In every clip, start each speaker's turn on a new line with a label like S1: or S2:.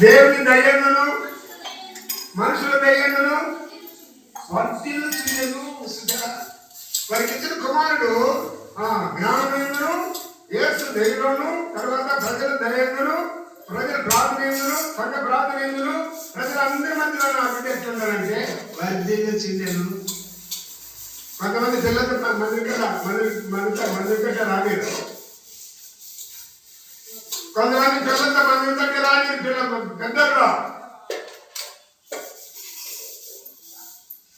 S1: దేవుని దయ్యందును మనుషుల దయ్యందును వర్తిల్లు వారికి ఇచ్చిన కుమారుడు ఆ జ్ఞానమేందును యేసు దైవంను తర్వాత ప్రజల దయందును ప్రజల ప్రార్థనేందును సంఘ ప్రార్థనేందును ప్రజలందరి మధ్యలో నా బిడ్డ ఎట్లున్నారంటే వర్ధిల్లు కొంతమంది పిల్లలు మందిరికట మందిరి మంది మంది రాలేదు. కొంతమంది పిల్లలతో మంది దగ్గర రాని పిల్ల పెద్దలు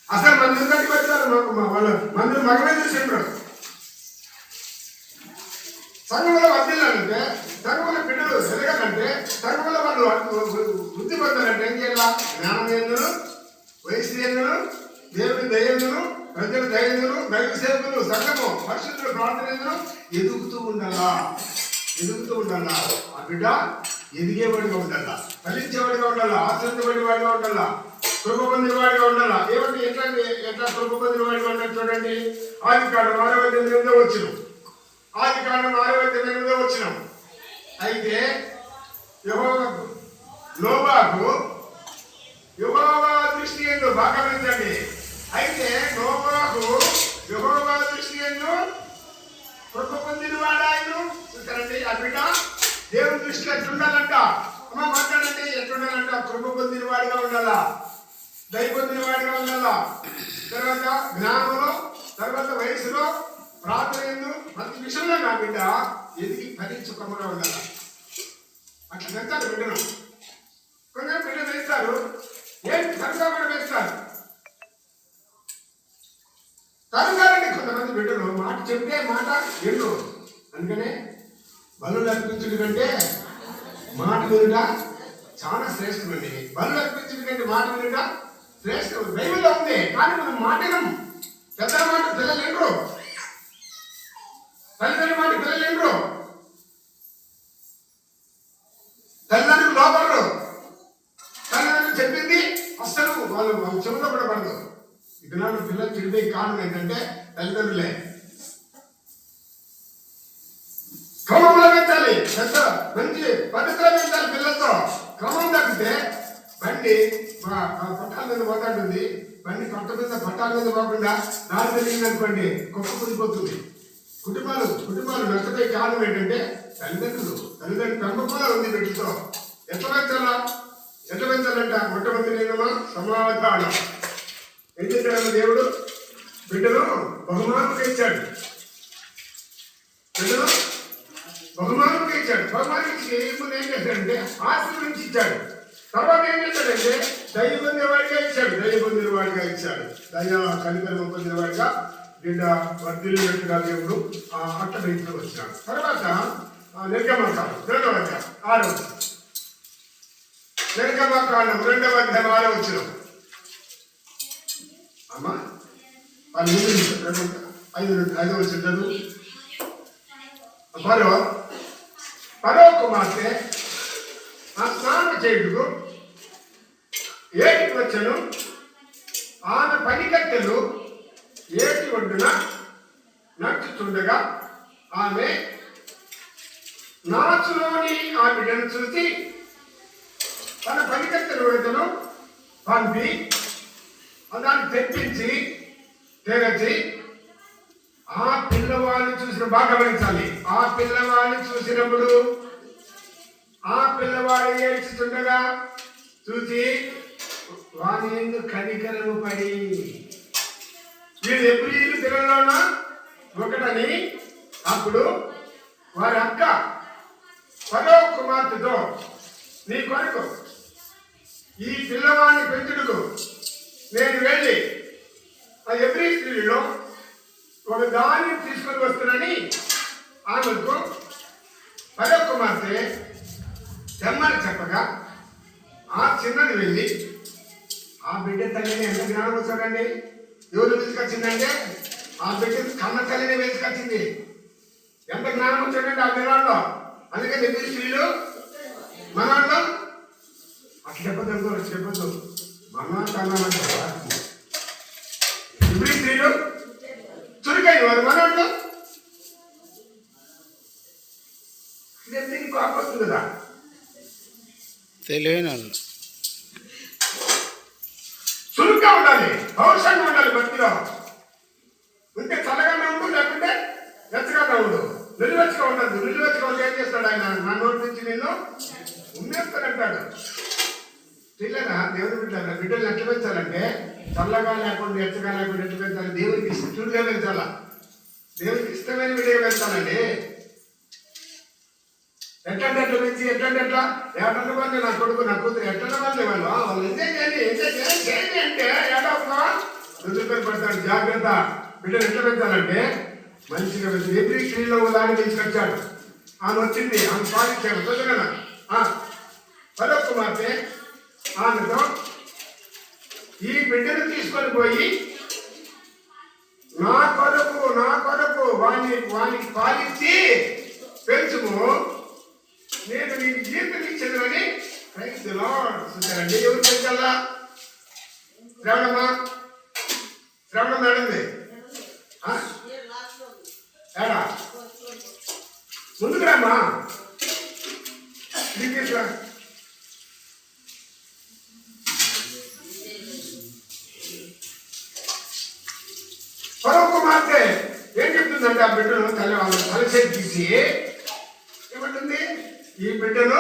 S1: అసలు మంది దగ్గరికి వచ్చారు వాళ్ళు మంది మగమే చూసిండ్రు. సంఘంలో వర్దిల్లాలంటే సంఘంలో బిడ్డలు ఎదగాలంటే సంఘంలో వాళ్ళు వృద్ధి పొందాలంటే ఏం చేయాల? జ్ఞానం ఎందును వయసు ఎందును దేవుని దయ్యందును ప్రజల దయ్యందును దైవ సేవకులు సంఘము పరిశుద్ధులు ప్రార్థన ఎదుగుతూ ఉండాలా? ఎదుగుతూ ఉండాలా? ఆ బిడ్డ ఎదిగేవాడిగా ఉండాలా? ఫలించేవాడిగా ఉండాలా? ఆశ్రయించబడేవాడిగా ఉండాలా? కృప పొందినవాడిగా ఉండాలా? ఏమంటే ఎట్లా ఎట్లా కృప పొందినవాడిగా ఉండాలి చూడండి. ఆది కాలం ఆరవ ఎనిమిదో వచ్చిన ఆది కాలం ఆరవ ఎనిమిదో వచ్చిన అయితే లోబాకు యువ దృష్టి ఏంటో బాగా పెంచండి అయితే నోబాకు యెహోవా దృష్టి ఎందు కృప పొందిన చూస్తారండి ఆ బిడ్డ దేవుని దృష్టిలో ఎట్లుండాలంట? అమ్మ మాట్లాడండి ఎట్లుండాలంట? కృప పొందిన వాడిగా ఉండాలా? దయ పొందిన వాడిగా ఉండాలా? తర్వాత జ్ఞానంలో తర్వాత వయసులో ప్రార్థన ఎందు ప్రతి విషయంలో నా బిడ్డ ఎదిగి ఫలించుకోమగా ఉండాలా? అట్లా పెంచాలి బిడ్డను కొందరు బిడ్డ వేస్తారు ఏంటి సరిగా వేస్తారు. తరుగారండి కొంతమంది బిడ్డలు మాట చెప్తే మాట ఎన్ను అందుకనే బలు అర్పించుడు కంటే మాట వినుట చాలా శ్రేష్టమండి బలు అర్పించుడు కంటే మాట వినుట శ్రేష్టం బైబిల్లో ఉంది కానీ మనం మాటనం పెద్దల మాట పిల్లలు ఎండ్రు తల్లిదండ్రుల మాట పిల్లలు ఎండ్రు తల్లిదండ్రులు లోపడరు. తల్లిదండ్రులు చెప్పింది అస్సలు వాళ్ళు వాళ్ళు చెవులో కూడా పడదు. ఇకనాడు పిల్లలు చెడిపోయి కారణం ఏంటంటే తల్లిదండ్రులే. మంచి పిల్లలతో. క్రమం తగ్గితే బండి మా పట్టాల మీద పోతాడుంది బండి పట్ట మీద పట్టాల మీద పోకుండా దారి తెలియదు అనుకోండి కుక్క కుదిపోతుంది కుటుంబాలు కుటుంబాలు నష్టపోయే కారణం ఏంటంటే తల్లిదండ్రులు. తల్లిదండ్రులు పెంపకంలో ఉంది బిడ్డతో ఎట్లా పెంచాలా? ఎట్లా పెంచాలంట? మొట్టమొదటి నేను సమాధానం. ఏం చేశాడు దేవుడు? బిడ్డను బహుమానంగా ఇచ్చాడు బిడ్డను బహుమానంగా ఇచ్చాడు బహుమానం ఇచ్చి ముందు ఏం చేశాడంటే ఆశీర్వదించి ఇచ్చాడు. తర్వాత ఏం చేశాడంటే దయ పొందేవాడిగా ఇచ్చాడు దయ పొందినవాడిగా ఇచ్చాడు. దయ కనికరం పొందినవాడిగా బిడ్డ వర్ధిల్లినట్టుగా దేవుడు ఆ అట్ట వెంటనే వచ్చాడు. తర్వాత నిర్గమకాలం రెండవ అధ్యాయం ఆరో నిర్గమకాండం రెండవ అధ్యాయం ఆరో వచ్చిన. అమ్మా రెండు ఐదు ఐదో వచ్చింటారు పరో పరో కుమార్తె ఆ స్నానం చేయుటకు ఏటి వచ్చను? ఆమె పనికట్టెలు ఏటి ఒడ్డున నడుచుతుండగా ఆమె నాచులోని ఆ బిడ్డను చూసి తన పనికత్తెలు విడతను పంపి దాన్ని తెప్పించి తెరచి ఆ పిల్లవాడిని చూసిన బాగా గమనించాలి. ఆ పిల్లవాడిని చూసినప్పుడు ఆ పిల్లవాడు ఏడ్చుతుండగా చూసి వాని ఎందుకు కనికరము పడి. వీళ్ళు ఎప్పుడు వీళ్ళు ఒకటని అప్పుడు వారి అక్క పదో కుమార్తెతో నీ కొరకు ఈ పిల్లవాడిని పెంచుడుకు నేను వెళ్ళి ఆ ఎవ్రీ స్త్రీలో ఒక దాన్ని తీసుకొని వస్తున్నని ఆమెకు పదో కుమార్తె తెమ్మని చెప్పగా ఆ చిన్నది వెళ్ళి ఆ బిడ్డ తల్లిని ఎంత జ్ఞానం వచ్చాడండి ఎవరు వెతుకొచ్చిందంటే ఆ బిడ్డ కన్న తల్లిని వెతుకొచ్చింది ఎంత జ్ఞానం వచ్చాడంటే ఆ పిల్లవాళ్ళు అందుకని ఎదురు స్త్రీలు మనవాళ్ళు అట్లా చెప్పదు అనుకో చెప్పదు మన కన్నా ఇప్పుడు స్త్రీలు చురుకైన వారు మనవాళ్ళు? ఇదంతా నీకు ఆపొస్తుంది కదా?
S2: తెలివైన
S1: చురుగ్గా ఉండాలి పౌరుషంగా ఉండాలి భక్తిలో. ఉంటే చల్లగా ఉండు లేకుంటే వెచ్చగానే ఉండు. నిలువెచ్చగా ఉండదు నిలువెచ్చగా ఉంటే ఏం చేస్తాడు ఆయన? నా నోటి నుంచి నేను ఉమ్మేస్తానంటాడు పిల్లల దేవుడు బిడ్డల బిడ్డలు ఎట్లా పెంచాలంటే చల్లగా లేకుండా ఎచ్చగా లేకుండా ఎట్లా పెంచాలి? దేవునికి ఇష్టంగా పెంచాలా దేవునికి ఇష్టమైన బిడ్డగా పెంచాలండి. ఎట్లంటే ఎట్లా పెంచి ఎట్లంటే ఎట్లా? ఎట్లంటే వాళ్ళు నా కొడుకు నా కూతురు ఎట్లంటే వాళ్ళు వాళ్ళు. వాళ్ళు ఎంజాయ్ చేయండి ఎంజాయ్ చేయండి చేయండి అంటే ఏడవకుండా పేరు పెడతాడు జాగ్రత్త. బిడ్డలు ఎట్లా పెంచాలంటే మంచిగా పెంచి ఎవ్రీ స్త్రీలో దాన్ని తీసుకొచ్చాడు. ఆమె వచ్చింది ఆమె పాలించాడు చదువునా పదో కుమార్తె ఆమెతో ఈ బిడ్డను తీసుకొని పోయి నా కొరకు నా కొరకు వాని వాణి పాలించి పెంచుము. నేను నీకు జీవితం ఇచ్చేదని రైతులో చూసారండి ఎవరు పెంచాలా శ్రవణమా శ్రవణం మేడంది ఆ? ఏడా? ముందుకు రామ్మా. దీనికి రా. పరమ కుమార్తె ఏం చెప్తుందంటే ఆ బిడ్డను తల్లి వాళ్ళ తలసేది తీసి ఏమంటుంది ఈ బిడ్డను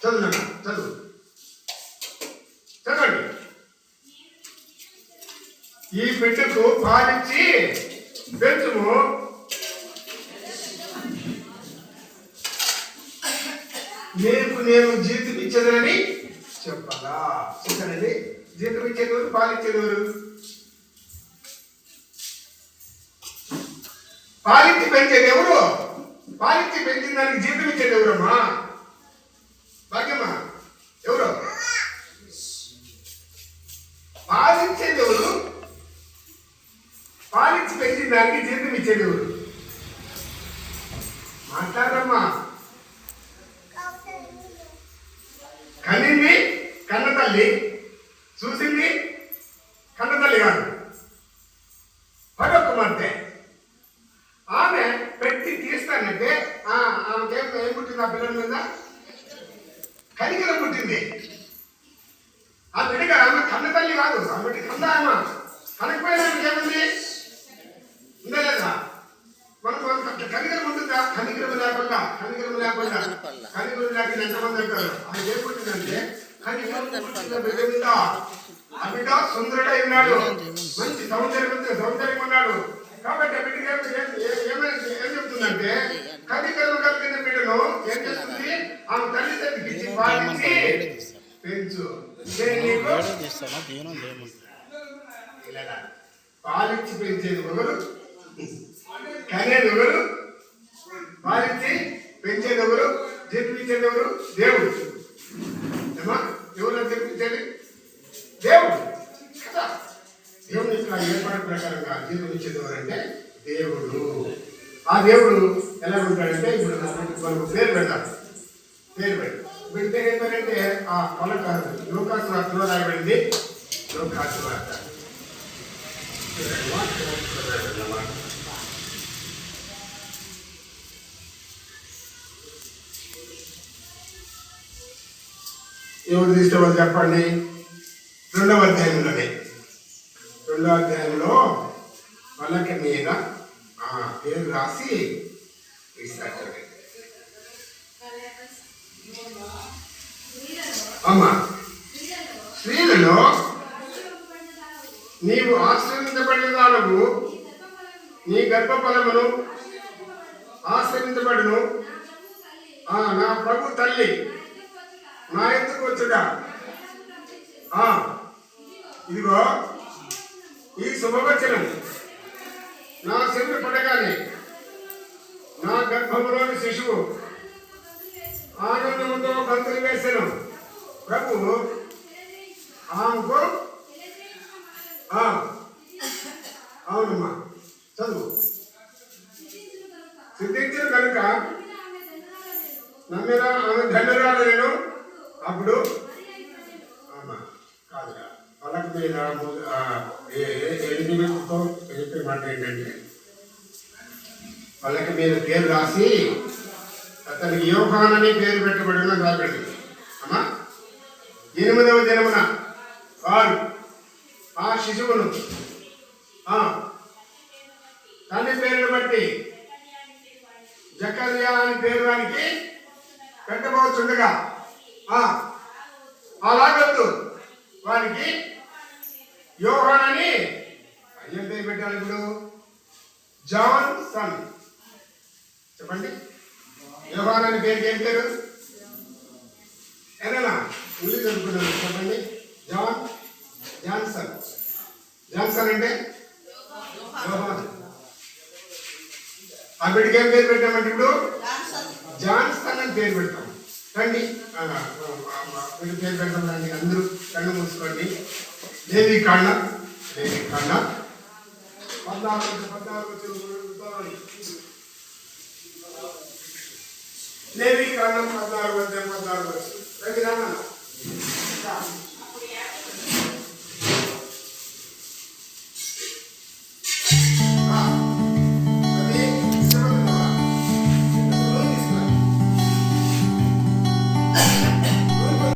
S1: చదువు చదువు. చదవండి. ఈ బిడ్డకు పాలిచ్చి పెంచుము. నీకు నేను జీతం ఇచ్చేదని చెప్పాలా? చూసానండి జీతం ఇచ్చేదెవరు పాలిచ్చేదెవరు? పాలించి పెంచేది ఎవరు? పాలించి పెంచిన దానికి జీతం ఇచ్చేది ఎవరమ్మా? భాగ్యమ్మా ఎవరు? పాలించేది ఎవరు? పాలించి పెంచిన దానికి జీతం ఇచ్చేది ఎవరు మాట్లాడమ్మా కనింది కన్న తల్లి చూసింది కన్న తల్లి కాదు పదో కుమార్తె ఆమె పెట్టి తీస్తానంటే ఆ, ఆమెకేం ఏం పుట్టింది ఆ పిల్లల మీద కనికరం పుట్టింది. ఆ బిడ్డగా ఆమె కన్న తల్లి కాదు ఆ కన్న ఆమె. కనకపోయినా ఏముంది? ఉందా లేదా మనకు అట్లా కనికరం ఉంటుందా కనికరం లేకుండా కనికరం లేకుండా కనికరం లేకుండా ఎంతమంది అంటారు అది ఏం పుట్టిందంటే కనికరం పుట్టిన బిడ్డ మీద ఆ బిడ్డ సుందరుడై ఉన్నాడు. మంచి సౌందర్యం సౌందర్యం ఉన్నాడు. కాబట్టి ఆ బిడ్డకి ఏం- ఏం- ఏం చెప్తుందంటే కనికరం కలిగిన బిడ్డను ఏం చేస్తుంది? ఆమె తల్లి తండ్రికి ఇచ్చి పాలించి పెంచు. పాలించి పెంచేది ఒకరు కనేది ఒకరు పాలించి పెంచేది ఒకరు జన్మించేది ఎవరు? దేవుడు. ఏమా? ఎవరు జన్మించేది? దేవుడు. కదా? దేవుడు ఇక్కడ ఏర్పాటు ప్రకారంగా జీవితం ఇచ్చేది ఎవరంటే దేవుడు. ఆ దేవుడు ఎలా ఉంటాడంటే ఇప్పుడు మనకు పేరు పెడతాడు పేరు పెడతాడు వీడి పేరు ఏం పేరంటే ఆ పలక లోకాసు వార్తలో రాయబడింది. లోకాసు వార్త. ఎవరు తీసుకోవాలి చెప్పండి. రెండవ అధ్యాయంలోనే రెండవ అధ్యాయంలో వాళ్ళకి మీద ఆ పేరు రాసి ఇస్తారు చూడండి. అమ్మా స్త్రీలలో నీవు ఆశ్రయించబడిన దానవు ఫలమును ఆశ్రయించబడును. ఆ, నా ప్రభు తల్లి. నా ఎందుకు వచ్చుగా ఆ, ఇదిగో ఈ శుభవచనం. నా చెవులు పడగానే నా గర్భములోని శిశువు ఆనందముతో కంతులు వేశాను ప్రభు ఆమెకు ఆ, అవునమ్మా. చదువు. సిద్ధించిన కనుక నమ్మిన ఆమె ధన్యురాలు నేను అప్పుడు ఆమా, కాదురా పలక మీద ము- ఆ, చెప్పే మాట ఏంటంటే పలక మీద పేరు రాసి అతనికి యోహాన్ అని పేరు పెట్టబడిన రాబడింది ఎనిమిదవ దినమున వారు ఆ శిశువును తల్లి పేరును బట్టి జకర్యా అని పేరు దానికి పెట్టబోతుండగా. ఆ, వానికి యోహాన్ అని ఏం పేరు పెట్టాలి ఇప్పుడు. Johnson. చెప్పండి. యోహాన్ అని పేరుకి ఏం పేరు? ఎరేనా? ఉల్లి దొరుకుతున్నాను చెప్పండి. జాన్ జాన్సన్ జాన్సన్ అంటే? యోహాన్. ఆ బిడ్డకి ఏం పేరు పెట్టామంటే ఇప్పుడు? జాన్సన్. అని పేరు పెడతాం రండి. పేరు పెడతాం రండి. అందరూ కళ్ళు మూసుకోండి. దేవి కాళ్ళ దేవి కాళ్ళ పద్నాలుగు పద్నాలుగు. లేవి కాండం పద్నాలుగు పద్నాలుగు. వచ్చి రండి రామన్న